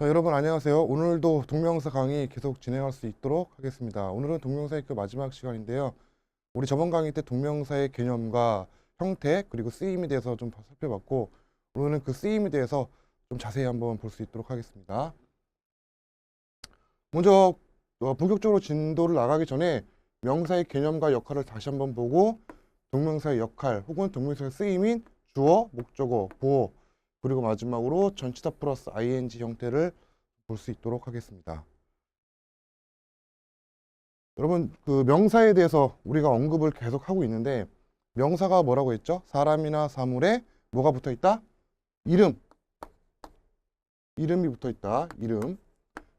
자, 여러분 안녕하세요. 오늘도 동명사 강의 계속 진행할 수 있도록 하겠습니다. 오늘은 동명사의 그 마지막 시간인데요. 우리 저번 강의 때 동명사의 개념과 형태 그리고 쓰임에 대해서 좀 살펴봤고 오늘은 그 쓰임에 대해서 좀 자세히 한번 볼 수 있도록 하겠습니다. 먼저 어, 본격적으로 진도를 나가기 전에 명사의 개념과 역할을 다시 한번 보고 동명사의 역할 혹은 동명사의 쓰임인 주어, 목적어, 보어 그리고 마지막으로 전치사 플러스 ing 형태를 볼 수 있도록 하겠습니다. 여러분 그 명사에 대해서 우리가 언급을 계속 하고 있는데 명사가 뭐라고 했죠? 사람이나 사물에 뭐가 붙어 있다? 이름. 이름이 붙어 있다. 이름.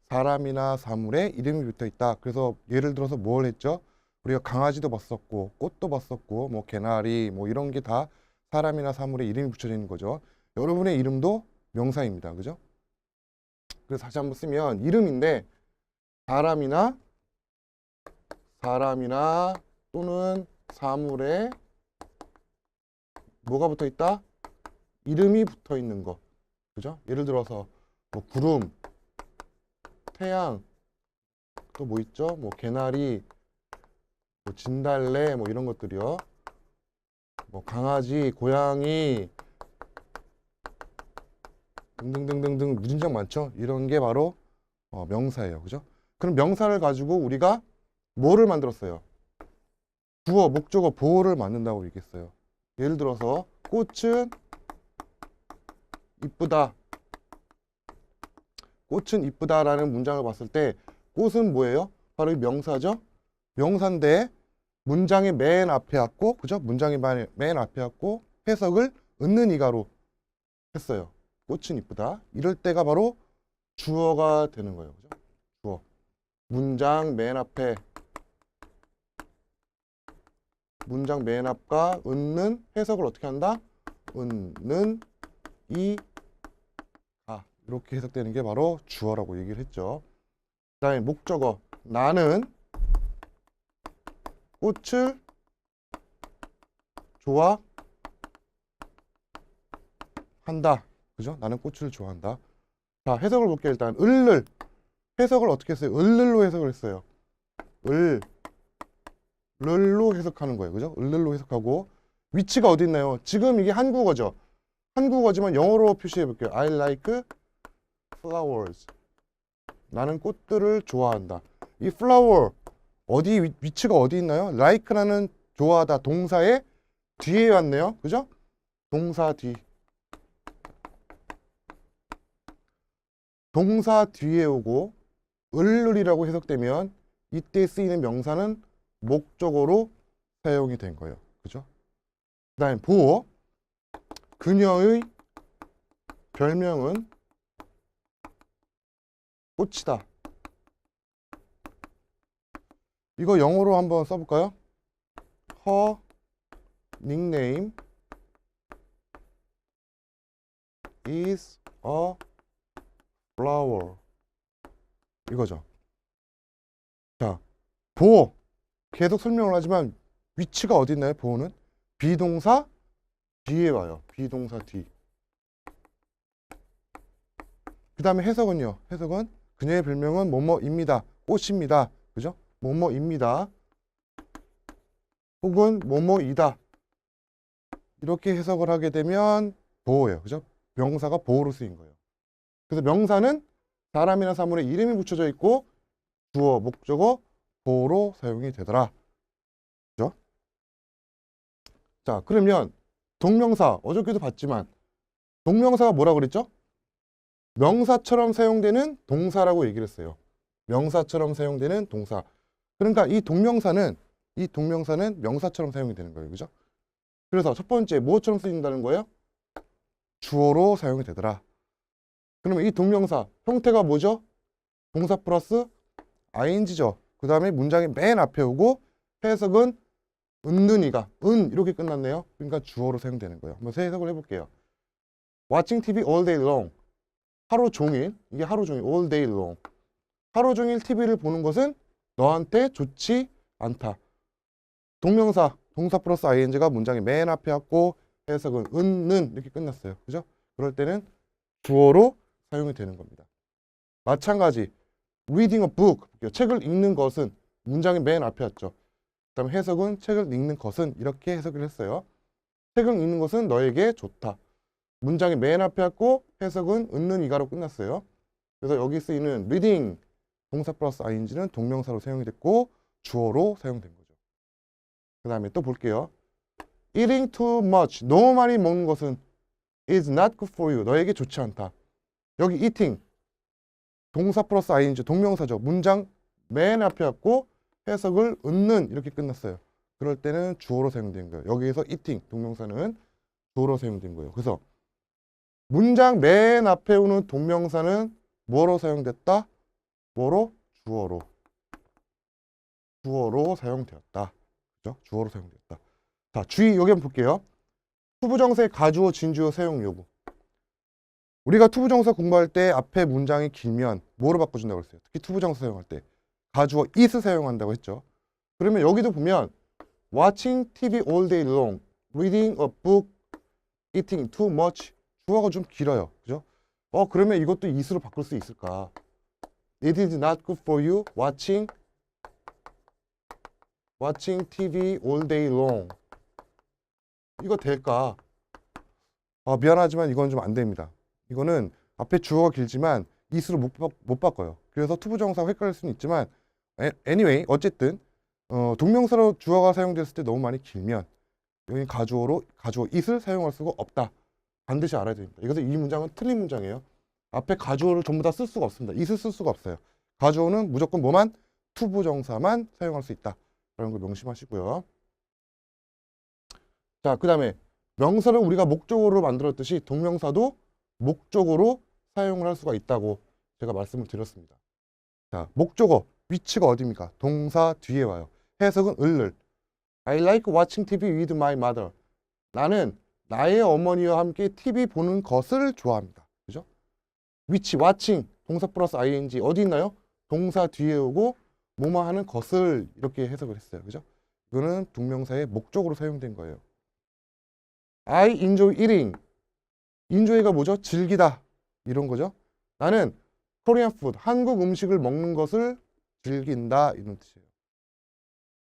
사람이나 사물에 이름이 붙어 있다. 그래서 예를 들어서 뭘 했죠? 우리가 강아지도 봤었고 꽃도 봤었고 뭐 개나리 뭐 이런 게 다 사람이나 사물에 이름이 붙여져 있는 거죠. 여러분의 이름도 명사입니다. 그죠? 그래서 다시 한번 쓰면 이름인데 사람이나 사람이나 또는 사물에 뭐가 붙어 있다? 이름이 붙어 있는 거. 그죠? 예를 들어서 뭐 구름, 태양, 또 뭐 있죠? 뭐 개나리, 뭐 진달래 뭐 이런 것들이요. 뭐 강아지, 고양이 등등등등등 무진장 많죠. 이런 게 바로 어, 명사예요. 그죠? 그럼 명사를 가지고 우리가 뭐를 만들었어요? 주어, 목적어, 보호를 만든다고 얘기했어요. 예를 들어서 꽃은 이쁘다. 꽃은 이쁘다라는 문장을 봤을 때 꽃은 뭐예요? 바로 이 명사죠. 명사인데 문장의 맨 앞에 왔고, 그죠? 문장의 맨, 맨 앞에 왔고 해석을 은는 이가로 했어요. 꽃은 이쁘다. 이럴 때가 바로 주어가 되는 거예요. 그죠? 주어. 문장 맨 앞에 문장 맨 앞과 은는 해석을 어떻게 한다? 은는 이 아, 이렇게 해석되는 게 바로 주어라고 얘기를 했죠. 그다음에 목적어 나는 꽃을 좋아 한다. 그죠? 나는 꽃을 좋아한다. 자, 해석을 볼게요. 일단 을를 해석을 어떻게 했어요? 을를로 해석을 했어요. 을 를로 해석하는 거예요. 그죠? 을를로 해석하고 위치가 어디 있나요? 지금 이게 한국어죠. 한국어지만 영어로 표시해 볼게요. I like flowers. 나는 꽃들을 좋아한다. 이 flower 어디 위, 위치가 어디 있나요? like라는 좋아하다 동사의 뒤에 왔네요. 그죠? 동사 뒤. 동사 뒤에 오고 을을이라고 해석되면 이때 쓰이는 명사는 목적어로 사용이 된 거예요. 그죠? 그 다음에 보어. 그녀의 별명은 꽃이다. 이거 영어로 한번 써볼까요? Her nickname is a flower. 이거죠. 자, 보호. 계속 설명을 하지만 위치가 어디 있나요? 보호는 비동사 뒤에 와요. 비동사 뒤. 그 다음에 해석은요. 해석은 그녀의 별명은 뭐뭐입니다. 꽃입니다. 그죠? 뭐뭐입니다. 혹은 뭐뭐이다. 이렇게 해석을 하게 되면 보호예요. 그죠? 명사가 보호로 쓰인 거예요. 그래서 명사는 사람이나 사물에 이름이 붙여져 있고 주어, 목적어, 보호로 사용이 되더라. 그죠? 자, 그러면 동명사 어저께도 봤지만 동명사가 뭐라 그랬죠? 명사처럼 사용되는 동사라고 얘기를 했어요. 명사처럼 사용되는 동사. 그러니까 이 동명사는 이 동명사는 명사처럼 사용이 되는 거예요. 그죠? 그래서 첫 번째 무엇처럼 쓰인다는 거예요? 주어로 사용이 되더라. 그러면 이 동명사 형태가 뭐죠? 동사 플러스 ing죠. 그 다음에 문장의 맨 앞에 오고 해석은 은는이가 은 이렇게 끝났네요. 그러니까 주어로 사용되는 거예요. 한번 새 해석을 해볼게요. Watching TV all day long. 하루 종일 이게 하루 종일 all day long. 하루 종일 TV를 보는 것은 너한테 좋지 않다. 동명사 동사 플러스 ing가 문장의 맨 앞에 왔고 해석은 은는 이렇게 끝났어요. 그죠? 그럴 때는 주어로 사용이 되는 겁니다. 마찬가지 reading a book 볼게요. 책을 읽는 것은 문장의 맨 앞에 왔죠. 그다음 해석은 책을 읽는 것은 이렇게 해석을 했어요. 책을 읽는 것은 너에게 좋다. 문장의 맨 앞에 왔고 해석은 은는 이가로 끝났어요. 그래서 여기 쓰이는 reading 동사 플러스 ing는 동명사로 사용이 됐고 주어로 사용된 거죠. 그 다음에 또 볼게요. eating too much 너무 많이 먹는 것은 is not good for you 너에게 좋지 않다. 여기 eating 동사 플러스 ing 동명사죠. 문장 맨 앞에 왔고 해석을 은는 이렇게 끝났어요. 그럴 때는 주어로 사용된 거예요. 여기에서 eating 동명사는 주어로 사용된 거예요. 그래서 문장 맨 앞에 오는 동명사는 뭐로 사용됐다? 뭐로? 주어로. 주어로 사용되었다. 그죠? 주어로 사용되었다. 자, 주의 여기 한번 볼게요. 투부정사의 가주어, 진주어 사용 요구. 우리가 투부정사 공부할 때 앞에 문장이 길면 뭐로 바꿔준다고 했어요? 특히 투부정사 사용할 때 가주어 is 사용한다고 했죠. 그러면 여기도 보면 watching TV all day long, reading a book, eating too much 주어가 좀 길어요. 그죠? 어 그러면 이것도 is로 바꿀 수 있을까? It is not good for you watching watching TV all day long. 이거 될까? 아, 미안하지만 이건 좀 안 됩니다. 이거는 앞에 주어가 길지만 is로 못, 바, 못 바꿔요. 그래서 투부정사 헷갈릴 수는 있지만 에- anyway 어쨌든 어, 동명사로 주어가 사용됐을 때 너무 많이 길면 여기 가주어로 가주어 is를 사용할 수가 없다. 반드시 알아야 됩니다. 이것은 이 문장은 틀린 문장이에요. 앞에 가주어를 전부 다 쓸 수가 없습니다. is을 쓸 수가 없어요. 가주어는 무조건 뭐만 투부정사만 사용할 수 있다. 라는 걸 명심하시고요. 자, 그 다음에 명사를 우리가 목적어로 만들었듯이 동명사도 목적어로 사용을 할 수가 있다고 제가 말씀을 드렸습니다. 자, 목적어, 위치가 어디입니까? 동사 뒤에 와요. 해석은 을을. I like watching TV with my mother. 나는 나의 어머니와 함께 TV 보는 것을 좋아합니다. 그죠? 위치, watching, 동사 플러스 ing 어디 있나요? 동사 뒤에 오고 뭐뭐 하는 것을 이렇게 해석을 했어요. 그죠? 이거는 동명사의 목적으로 사용된 거예요. I enjoy eating. Enjoy가 뭐죠? 즐기다. 이런 거죠. 나는 Korean food, 한국 음식을 먹는 것을 즐긴다. 이런 뜻이에요.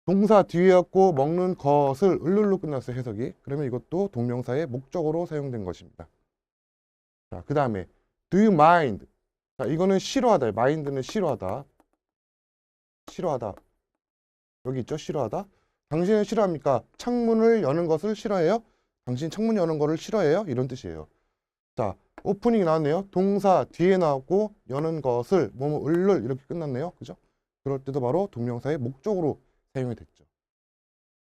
동사 뒤에 왔고 먹는 것을 을룰로 끝났어요. 해석이. 그러면 이것도 동명사의 목적으로 사용된 것입니다. 자, 그 다음에 do you mind? 자, 이거는 싫어하다. mind는 싫어하다. 싫어하다. 여기 있죠? 싫어하다. 당신은 싫어합니까? 창문을 여는 것을 싫어해요? 당신 창문 여는 거를 싫어해요? 이런 뜻이에요. 자, 오프닝이 나왔네요. 동사 뒤에 나왔고 여는 것을 뭐뭐 을를 이렇게 끝났네요. 그죠? 그럴 때도 바로 동명사의 목적으로 사용이 됐죠.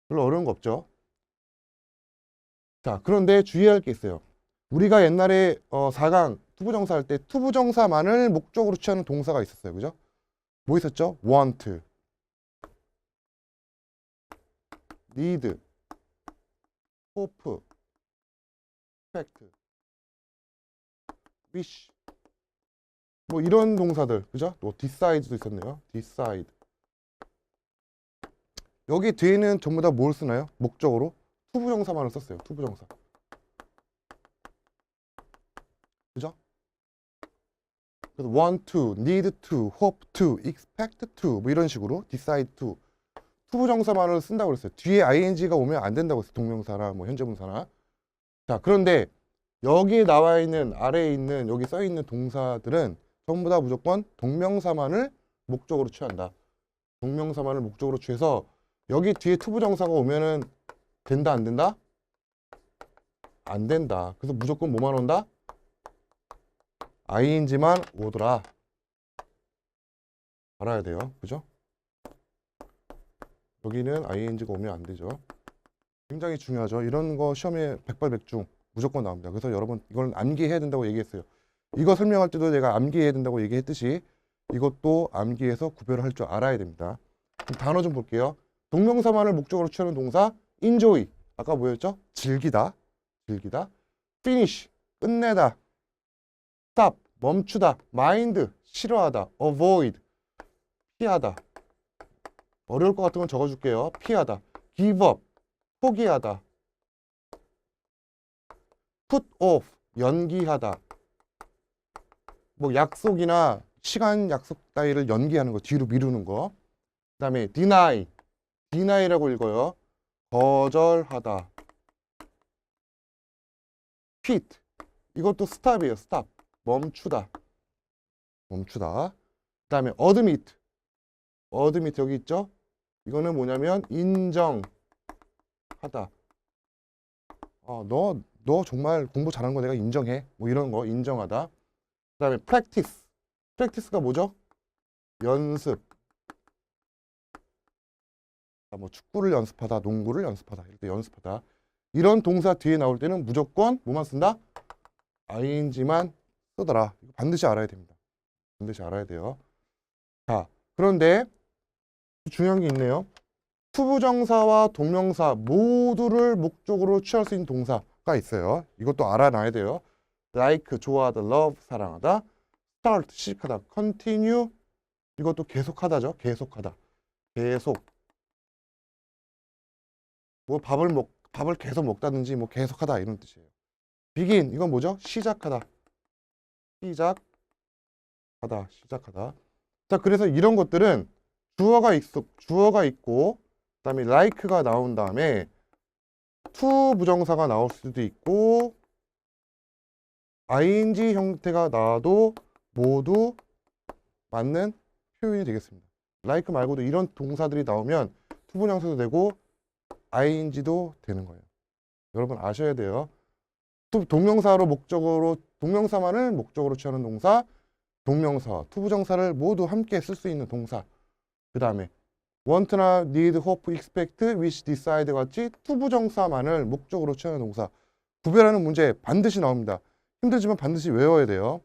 별로 어려운 거 없죠? 자, 그런데 주의할 게 있어요. 우리가 옛날에 어, 4강 투부정사 할 때 투부정사만을 목적으로 취하는 동사가 있었어요. 그죠? 뭐 있었죠? want, need, hope, expect, wish. 뭐 이런 동사들, 그죠? 또 decide도 있었네요. decide. 여기 뒤에는 전부 다 뭘 쓰나요? 목적으로 투부정사만을 썼어요. 투부정사. 그죠? 그래서 want to, need to, hope to, expect to 뭐 이런 식으로 decide to 투부정사만을 쓴다고 그랬어요. 뒤에 ing가 오면 안 된다고 했어요. 동명사나 뭐 현재분사나. 자, 그런데 여기에 나와 있는 아래에 있는 여기 써 있는 동사들은 전부 다 무조건 동명사만을 목적으로 취한다. 동명사만을 목적으로 취해서 여기 뒤에 투부정사가 오면은 된다 안 된다? 안 된다. 그래서 무조건 뭐만 온다? ing만 오더라. 알아야 돼요. 그죠? 여기는 ing가 오면 안 되죠. 굉장히 중요하죠. 이런 거 시험에 백발백중 무조건 나옵니다. 그래서 여러분 이걸 암기해야 된다고 얘기했어요. 이거 설명할 때도 제가 암기해야 된다고 얘기했듯이 이것도 암기해서 구별을 할 줄 알아야 됩니다. 단어 좀 볼게요. 동명사만을 목적으로 취하는 동사 enjoy 아까 뭐였죠? 즐기다 즐기다 finish 끝내다 stop 멈추다 mind 싫어하다 avoid 피하다 어려울 것 같으면 적어줄게요 피하다 give up 포기하다 put off 연기하다 뭐 약속이나 시간 약속 따위를 연기하는 거, 뒤로 미루는 거. 그 다음에 deny, deny라고 읽어요. 거절하다. quit, 이것도 stop이에요. stop, 멈추다. 멈추다. 그 다음에 admit, admit 여기 있죠? 이거는 뭐냐면 인정하다. 어, 너, 너 정말 공부 잘한 거 내가 인정해. 뭐 이런 거 인정하다. 그 다음에 practice. practice가 뭐죠? 연습. 아, 뭐 축구를 연습하다, 농구를 연습하다, 때 연습하다. 이런 동사 뒤에 나올 때는 무조건 뭐만 쓴다? ing만 쓰더라. 반드시 알아야 됩니다. 반드시 알아야 돼요. 자, 그런데 중요한 게 있네요. 투부정사와 동명사 모두를 목적으로 취할 수 있는 동사 가 있어요. 이것도 알아놔야 돼요. like 좋아하다, love 사랑하다, start 시작하다, continue 이것도 계속하다죠. 계속하다. 계속 뭐 밥을 먹 밥을 계속 먹다든지 뭐 계속하다 이런 뜻이에요. begin 이건 뭐죠? 시작하다. 시작하다. 시작하다. 자, 그래서 이런 것들은 주어가 있어 주어가 있고 그 다음에 like가 나온 다음에 to 부정사가 나올 수도 있고 ing 형태가 나와도 모두 맞는 표현이 되겠습니다. like 말고도 이런 동사들이 나오면 to 부정사도 되고 ing도 되는 거예요. 여러분 아셔야 돼요. 또 동명사로 목적으로 동명사만을 목적으로 취하는 동사, 동명사, 투부정사를 모두 함께 쓸 수 있는 동사. 그 다음에 want나 need, hope, expect, wish, decide 같이 투부정사만을 목적으로 취하는 동사. 구별하는 문제 반드시 나옵니다. 힘들지만 반드시 외워야 돼요.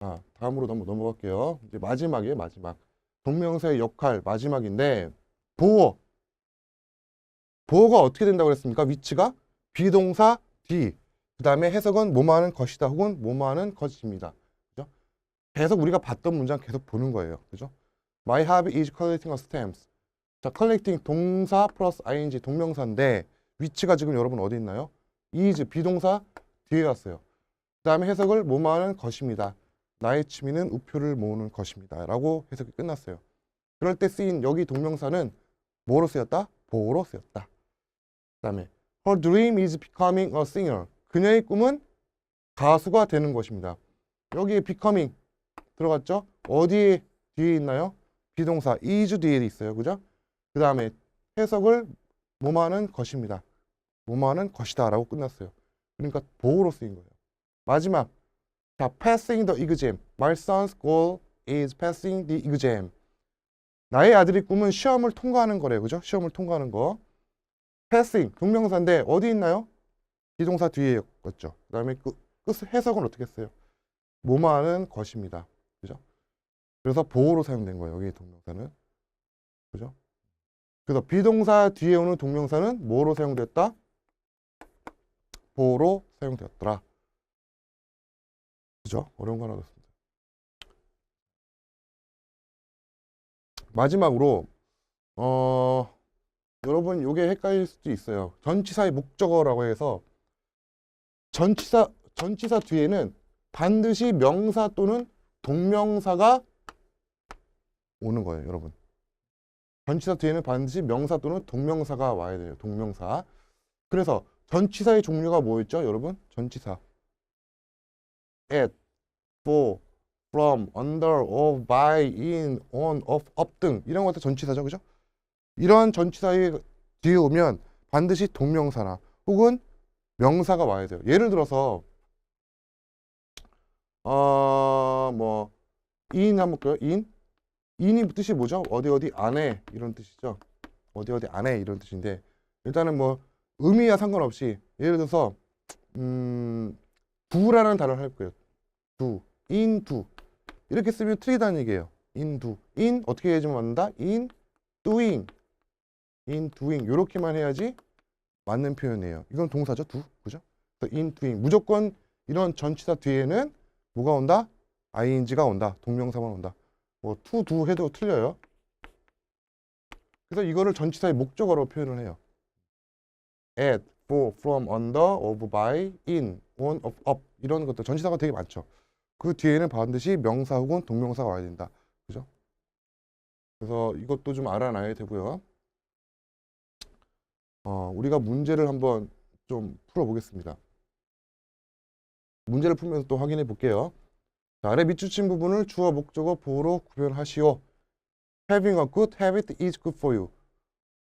자, 다음으로 넘- 넘어갈게요. 이제 마지막이에요, 마지막. 동명사의 역할 마지막인데 보어. 보어가 어떻게 된다고 그랬습니까? 위치가 비동사 뒤. 그 다음에 해석은 뭐뭐하는 것이다 혹은 뭐뭐하는 것입니다. 그죠? 계속 우리가 봤던 문장 계속 보는 거예요. 그죠? My hobby is collecting stamps. 자, collecting 동사 플러스 ing 동명사인데 위치가 지금 여러분 어디 있나요? is 비동사 뒤에 갔어요. 그 다음에 해석을 뭐뭐하는 것입니다. 나의 취미는 우표를 모으는 것입니다. 라고 해석이 끝났어요. 그럴 때 쓰인 여기 동명사는 뭐로 쓰였다? 보어로 쓰였다. 그 다음에 Her dream is becoming a singer. 그녀의 꿈은 가수가 되는 것입니다. 여기에 becoming 들어갔죠? 어디에 뒤에 있나요? 비동사 is 뒤에 있어요. 그죠? 그 다음에 해석을 뭐뭐하는 것입니다. 뭐뭐하는 것이다 라고 끝났어요. 그러니까 보호로 쓰인 거예요. 마지막 자, passing the exam. My son's goal is passing the exam. 나의 아들의 꿈은 시험을 통과하는 거래요. 그죠? 시험을 통과하는 거. passing 동명사인데 어디 있나요? 비동사 뒤에 있죠. 그 다음에 그, 끝 해석은 어떻게 했어요? 뭐뭐하는 것입니다. 그래서 보호로 사용된 거예요. 여기 동명사는. 그죠? 그래서 비동사 뒤에 오는 동명사는 뭐로 사용됐다? 보호로 사용되었더라. 그죠? 어려운 거 하나 없습니다. 마지막으로 어 여러분 요게 헷갈릴 수도 있어요. 전치사의 목적어라고 해서 전치사 전치사 뒤에는 반드시 명사 또는 동명사가 오는 거예요, 여러분. 전치사 뒤에는 반드시 명사 또는 동명사가 와야 돼요. 동명사. 그래서 전치사의 종류가 뭐였죠, 여러분? 전치사. at, for, from, under, of, by, in, on, of, up 등 이런 것들 전치사죠, 그죠? 이러한 전치사의 뒤에 오면 반드시 동명사나 혹은 명사가 와야 돼요. 예를 들어서 어뭐 in 한번 볼까요? in in이 뜻이 뭐죠? 어디 어디 안에 이런 뜻이죠. 어디 어디 안에 이런 뜻인데 일단은 뭐 의미와 상관없이 예를 들어서 음 do라는 단어를 할 거예요. in, do 이렇게 쓰면 틀리다는 얘기예요. do, in 어떻게 해야지만 맞는다? in, doing, in, doing 이렇게만 해야지 맞는 표현이에요. 이건 동사죠, do, 그죠? in, doing 무조건 이런 전치사 뒤에는 뭐가 온다? ing가 온다. 동명사만 온다. 뭐 to, do 해도 틀려요. 그래서 이거를 전치사의 목적어로 표현을 해요. at, for, from, under, of, by, in, on, of, up 이런 것들 전치사가 되게 많죠. 그 뒤에는 반드시 명사 혹은 동명사가 와야 된다. 그죠? 그래서 이것도 좀 알아놔야 되고요. 어, 우리가 문제를 한번 좀 풀어보겠습니다. 문제를 풀면서 또 확인해 볼게요. 자, 아래 밑줄친 부분을 주어, 목적어, 보어로 구별하시오. Having a good habit is good for you.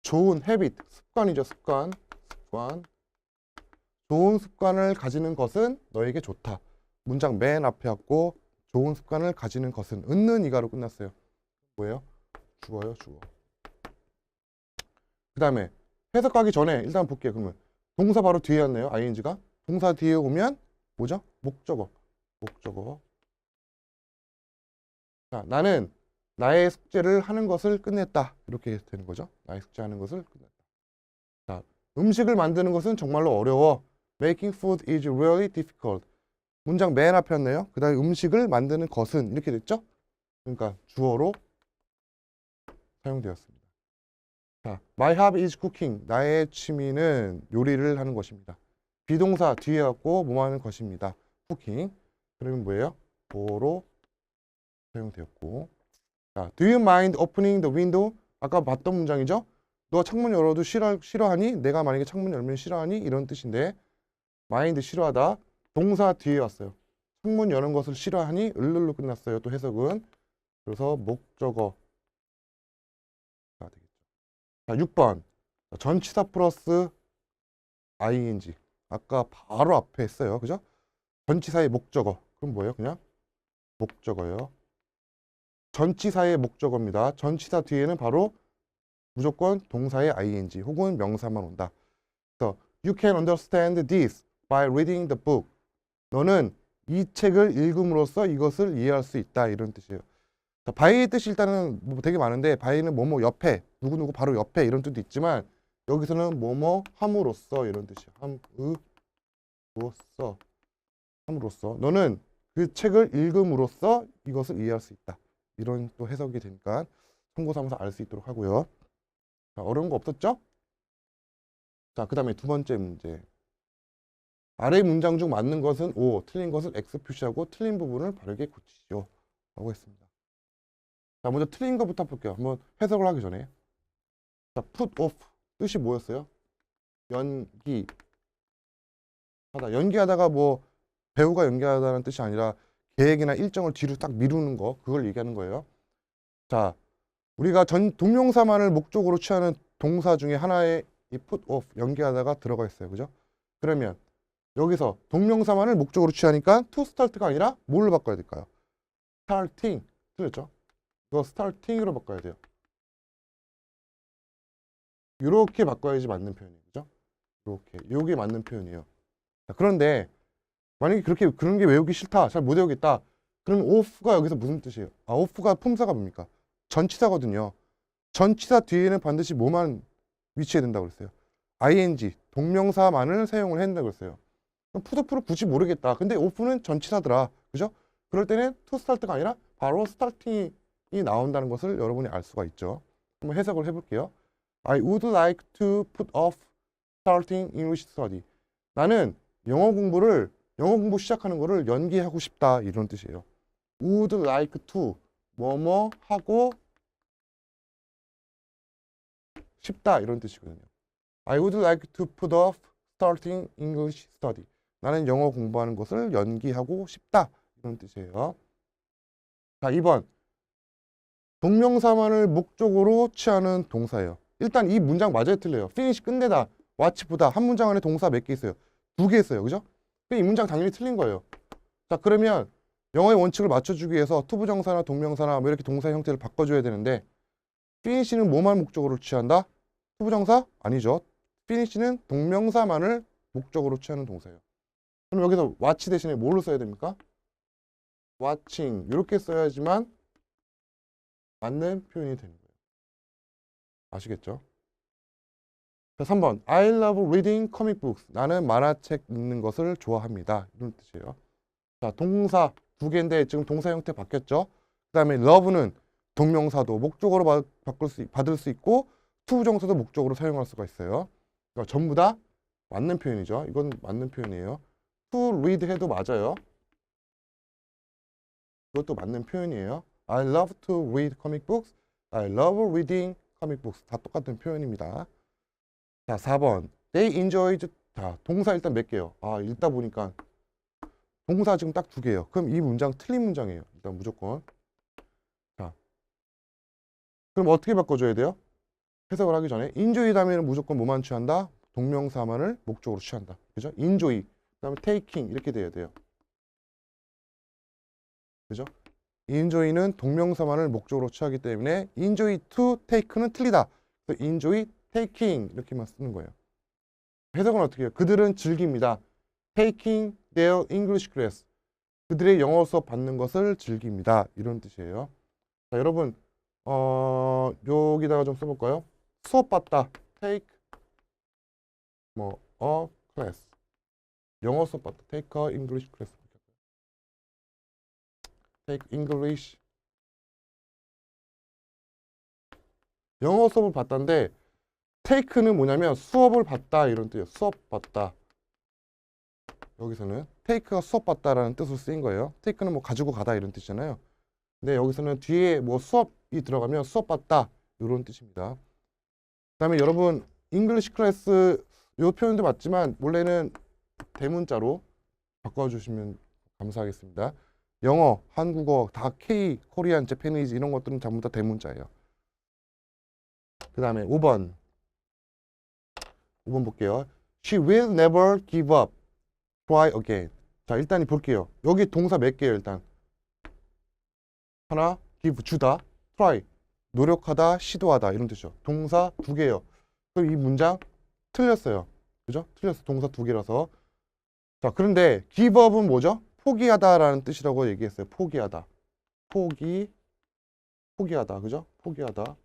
좋은 habit, 습관이죠, 습관. 습관. 좋은 습관을 가지는 것은 너에게 좋다. 문장 맨 앞에 왔고 좋은 습관을 가지는 것은 은는 이가로 끝났어요. 뭐예요? 주어요, 주어. 그 다음에 해석하기 전에 일단 볼게요. 그러면 동사 바로 뒤에 왔네요. ing가. 동사 뒤에 오면 뭐죠? 목적어. 목적어. 자, 나는 나의 숙제를 하는 것을 끝냈다. 이렇게 되는 거죠. 나의 숙제하는 것을 끝냈다. 자, 음식을 만드는 것은 정말로 어려워. Making food is really difficult. 문장 맨 앞에 왔네요. 그 다음에 음식을 만드는 것은 이렇게 됐죠? 그러니까 주어로 사용되었습니다. 자, my hobby is cooking. 나의 취미는 요리를 하는 것입니다. 비동사 뒤에 왔고 뭐 하는 것입니다. cooking. 그러면 뭐예요? 보로 사용되었고. 자, do you mind opening the window? 아까 봤던 문장이죠? 너 창문 열어도 싫어, 싫어하니? 내가 만약에 창문 열면 싫어하니? 이런 뜻인데 mind 싫어하다. 동사 뒤에 왔어요. 창문 여는 것을 싫어하니? 을를로 끝났어요. 또 해석은. 그래서 목적어. 가 되겠죠. 자, 6번. 전치사 플러스 ing. 아까 바로 앞에 했어요. 그죠? 전치사의 목적어. 그럼 뭐예요? 그냥 목적어요. 전치사의 목적어입니다. 전치사 뒤에는 바로 무조건 동사의 ing 혹은 명사만 온다. 그래서 you can understand this by reading the book. 너는 이 책을 읽음으로써 이것을 이해할 수 있다 이런 뜻이에요. 자, by의 뜻이 일단은 뭐 되게 많은데 by는 뭐뭐 옆에 누구 누구 바로 옆에 이런 뜻도 있지만 여기서는 뭐뭐 함으로써 이런 뜻이에요. 함으로써 함으로써 너는 그 책을 읽음으로써 이것을 이해할 수 있다. 이런 또 해석이 되니까 참고 삼아서 알 수 있도록 하고요. 자, 어려운 거 없었죠? 자, 그 다음에 두 번째 문제. 아래 문장 중 맞는 것은 O, 틀린 것은 X 표시하고 틀린 부분을 바르게 고치시오. 라고 했습니다. 자, 먼저 틀린 것부터 볼게요. 한번 해석을 하기 전에. 자, put off. 뜻이 뭐였어요? 연기. 하다. 연기하다가 뭐 배우가 연기하다는 뜻이 아니라 계획이나 일정을 뒤로 딱 미루는 거 그걸 얘기하는 거예요. 자, 우리가 전 동명사만을 목적으로 취하는 동사 중에 하나에 이 put off 연기하다가 들어가 있어요. 그죠? 그러면 여기서 동명사만을 목적으로 취하니까 to start가 아니라 뭘로 바꿔야 될까요? starting 틀렸죠? 이거 starting으로 바꿔야 돼요. 이렇게 바꿔야지 맞는 표현이에요. 그죠? 이렇게 이게 맞는 표현이에요. 자, 그런데 만약에 그렇게 그런 게 외우기 싫다, 잘 못 외우겠다. 그러면 off가 여기서 무슨 뜻이에요? 아, off가 품사가 뭡니까? 전치사거든요. 전치사 뒤에는 반드시 뭐만 위치해야 된다고 그랬어요. ing 동명사만을 사용을 된다고 그랬어요. 그럼 푸드프를 굳이 모르겠다. 근데 off는 전치사더라. 그죠? 그럴 때는 to start가 아니라 바로 starting이 나온다는 것을 여러분이 알 수가 있죠. 한번 해석을 해볼게요. I would like to put off starting English study. 나는 영어 공부를 영어 공부 시작하는 거를 연기하고 싶다 이런 뜻이에요. would like to 뭐뭐 하고 싶다 이런 뜻이거든요. I would like to put off starting English study. 나는 영어 공부하는 것을 연기하고 싶다 이런 뜻이에요. 자, 2번. 동명사만을 목적으로 취하는 동사예요. 일단 이 문장 맞아요, 틀려요. finish 끝내다, watch 보다 한 문장 안에 동사 몇 개 있어요? 두 개 있어요, 그죠? 이 문장 당연히 틀린 거예요. 자, 그러면 영어의 원칙을 맞춰주기 위해서 투부정사나 동명사나 뭐 이렇게 동사 형태를 바꿔줘야 되는데 finish는 뭐만 목적으로 취한다? 투부정사? 아니죠. finish는 동명사만을 목적으로 취하는 동사예요. 그럼 여기서 watch 대신에 뭘로 써야 됩니까? watching 이렇게 써야지만 맞는 표현이 되는 거예요. 아시겠죠? 자, 3번. I love reading comic books. 나는 만화책 읽는 것을 좋아합니다. 이런 뜻이에요. 자, 동사 두 개인데 지금 동사 형태 바뀌었죠? 그 다음에 love는 동명사도 목적으로 받, 바꿀 수, 받을 수 있고 투부정사도 목적으로 사용할 수가 있어요. 그러니까 전부 다 맞는 표현이죠. 이건 맞는 표현이에요. to read 해도 맞아요. 그것도 맞는 표현이에요. I love to read comic books. I love reading comic books. 다 똑같은 표현입니다. 자, 4번. They enjoyed. 자, 동사 일단 몇 개요? 아, 읽다 보니까 동사 지금 딱 두 개예요. 그럼 이 문장 틀린 문장이에요. 일단 무조건. 자. 그럼 어떻게 바꿔줘야 돼요? 해석을 하기 전에 enjoy 다음에는 무조건 뭐만 취한다? 동명사만을 목적으로 취한다. 그죠? enjoy. 그 다음에 taking 이렇게 돼야 돼요. 그죠? enjoy는 동명사만을 목적으로 취하기 때문에 enjoy to take는 틀리다. 그래서 enjoy taking 이렇게만 쓰는 거예요. 해석은 어떻게 해요? 그들은 즐깁니다. taking their English class. 그들의 영어 수업 받는 것을 즐깁니다. 이런 뜻이에요. 자, 여러분 어, 여기다가 좀 써볼까요? 수업 받다. take 뭐 a class. 영어 수업 받다. take a English class. take English. 영어 수업을 받다 take는 뭐냐면 수업을 받다 이런 뜻이에요. 수업 받다. 여기서는 take가 수업 받다라는 뜻으로 쓰인 거예요. take는 뭐 가지고 가다 이런 뜻이잖아요. 근데 여기서는 뒤에 뭐 수업이 들어가면 수업 받다 이런 뜻입니다. 그다음에 여러분 잉글리시 클래스 이 표현도 맞지만 원래는 대문자로 바꿔주시면 감사하겠습니다. 영어, 한국어 다 K, 코리안, 재패니즈 이런 것들은 전부 다 대문자예요. 그 다음에 5번 5번 볼게요. She will never give up. Try again. 자 일단 볼게요. 여기 동사 몇 개예요 일단? 하나, give 주다, try 노력하다, 시도하다 이런 뜻이죠. 동사 두 개예요. 그럼 이 문장 틀렸어요. 그죠? 틀렸어. 동사 두 개라서. 자 그런데 give up은 뭐죠? 포기하다라는 뜻이라고 얘기했어요. 포기하다. 포기, 포기하다. 그죠? 포기하다.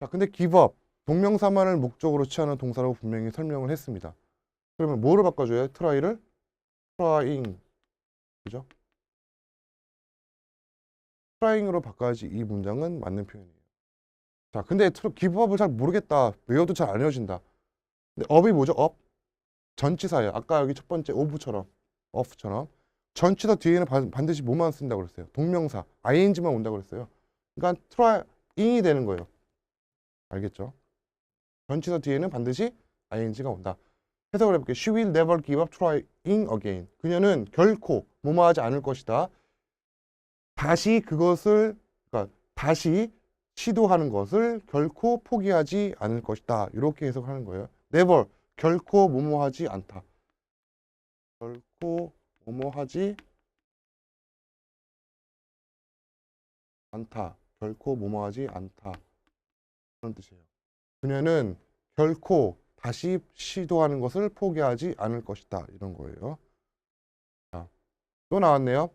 자, 근데 give up 동명사만을 목적으로 취하는 동사라고 분명히 설명을 했습니다. 그러면 뭐로 바꿔줘요? try를 trying, 그죠? trying으로 바꿔야지 이 문장은 맞는 표현이에요. 자, 근데 up을 잘 모르겠다. 외워도 잘 안 외워진다. 근데 up이 뭐죠? up 전치사예요. 아까 여기 첫 번째 of처럼, of처럼 전치사 뒤에는 반- 반드시 뭐만 쓴다고 그랬어요? 동명사 ing만 온다고 그랬어요. 그러니까 trying이 되는 거예요. 알겠죠? 전치사 뒤에는 반드시 ing가 온다. 해석을 해볼게요. She will never give up trying again. 그녀는 결코 뭐뭐하지 않을 것이다. 다시 그것을 그러니까 다시 시도하는 것을 결코 포기하지 않을 것이다. 이렇게 해석하는 거예요. never 결코 뭐뭐하지 않다. 결코 뭐뭐하지 않다. 결코 뭐뭐하지 않다. 그런 뜻이에요. 그녀는 결코 다시 시도하는 것을 포기하지 않을 것이다. 이런 거예요. 자, 또 나왔네요.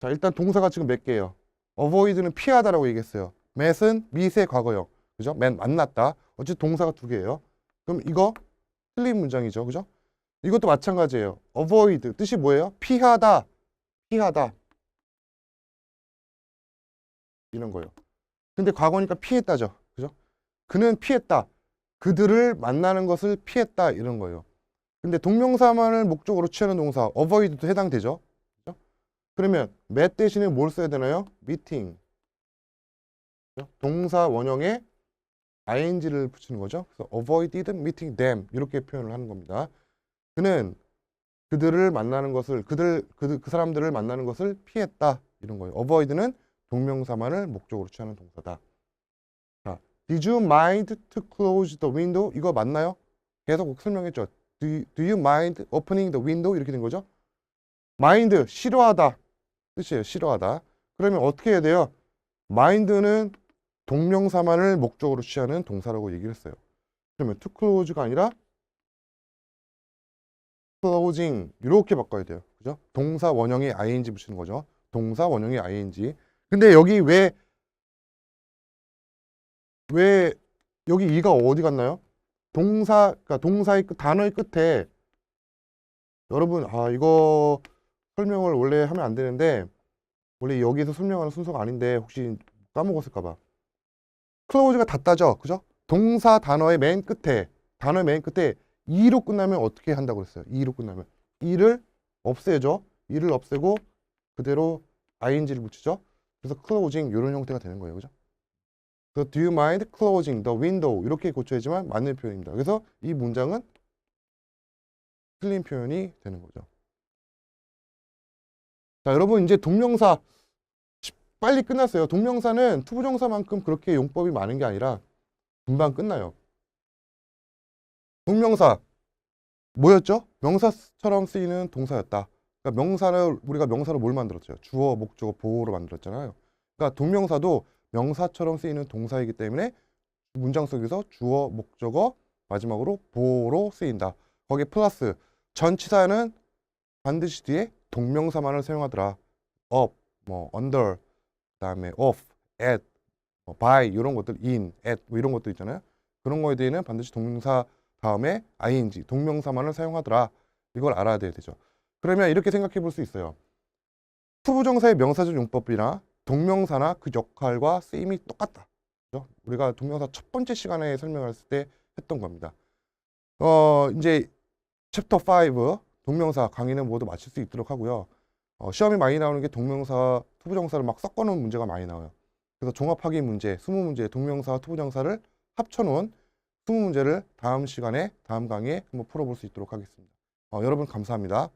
자, 일단 동사가 지금 몇 개예요? avoid는 피하다라고 얘기했어요. met은 미세 과거형. 그죠? met 만났다. 어쨌든 동사가 두 개예요. 그럼 이거 틀린 문장이죠. 그죠? 이것도 마찬가지예요. avoid 뜻이 뭐예요? 피하다. 피하다. 이런 거예요. 근데 과거니까 피했다죠. 그는 피했다. 그들을 만나는 것을 피했다 이런 거예요. 근데 동명사만을 목적으로 취하는 동사 avoid도 해당되죠. 그죠? 그러면 met 대신에 뭘 써야 되나요? meeting. 그죠? 동사 원형에 ing를 붙이는 거죠. 그래서 avoided meeting them 이렇게 표현을 하는 겁니다. 그는 그들을 만나는 것을 그들 그, 그 사람들을 만나는 것을 피했다 이런 거예요. avoid는 동명사만을 목적으로 취하는 동사다. 자, did you mind to close the window? 이거 맞나요? 계속 설명했죠. Do you, do you mind opening the window? 이렇게 된 거죠. mind 싫어하다 뜻이에요. 싫어하다. 그러면 어떻게 해야 돼요? mind는 동명사만을 목적으로 취하는 동사라고 얘기를 했어요. 그러면 to close가 아니라 closing 이렇게 바꿔야 돼요. 그죠? 동사 원형에 ing 붙이는 거죠. 동사 원형에 ing. 근데 여기 왜 왜 여기 이가 어디 갔나요? 동사 그러니까 동사의 끝 단어의 끝에 여러분 아 이거 설명을 원래 하면 안 되는데 원래 여기에서 설명하는 순서가 아닌데 혹시 까먹었을까 봐. 클로즈가 닫다죠. 그죠? 동사 단어의 맨 끝에 단어의 맨 끝에 이로 끝나면 어떻게 한다고 그랬어요? 이로 끝나면 이를 없애죠. 이를 없애고 그대로 ing를 붙이죠. 그래서 closing 이런 형태가 되는 거예요. 그죠? 그래서 do you mind closing the window 이렇게 고쳐야지만 맞는 표현입니다. 그래서 이 문장은 틀린 표현이 되는 거죠. 자, 여러분 이제 동명사 빨리 끝났어요. 동명사는 투부정사만큼 그렇게 용법이 많은 게 아니라 금방 끝나요. 동명사 뭐였죠? 명사처럼 쓰이는 동사였다. 그러니까 명사를 우리가 명사로 뭘 만들었죠? 주어, 목적어, 보호로 만들었잖아요. 그러니까 동명사도 명사처럼 쓰이는 동사이기 때문에 문장 속에서 주어, 목적어, 마지막으로 보호로 쓰인다. 거기에 플러스 전치사는 반드시 뒤에 동명사만을 사용하더라. up, 뭐 under, 그다음에 off, at, 뭐 by 이런 것들, in, at 뭐 이런 것도 있잖아요. 그런 거에 대해는 반드시 동사 다음에 ing, 동명사만을 사용하더라. 이걸 알아야 되죠. 그러면 이렇게 생각해 볼 수 있어요. 투부정사의 명사적 용법이나 동명사나 그 역할과 쓰임이 똑같다. 그죠? 우리가 동명사 첫 번째 시간에 설명했을 때 했던 겁니다. 어, 이제 챕터 5 동명사 강의는 모두 마칠 수 있도록 하고요. 어, 시험이 많이 나오는 게 동명사, 투부정사를 막 섞어놓은 문제가 많이 나와요. 그래서 종합하기 문제, 20문제, 동명사, 투부정사를 합쳐놓은 20문제를 다음 시간에, 다음 강의에 한번 풀어볼 수 있도록 하겠습니다. 어, 여러분 감사합니다.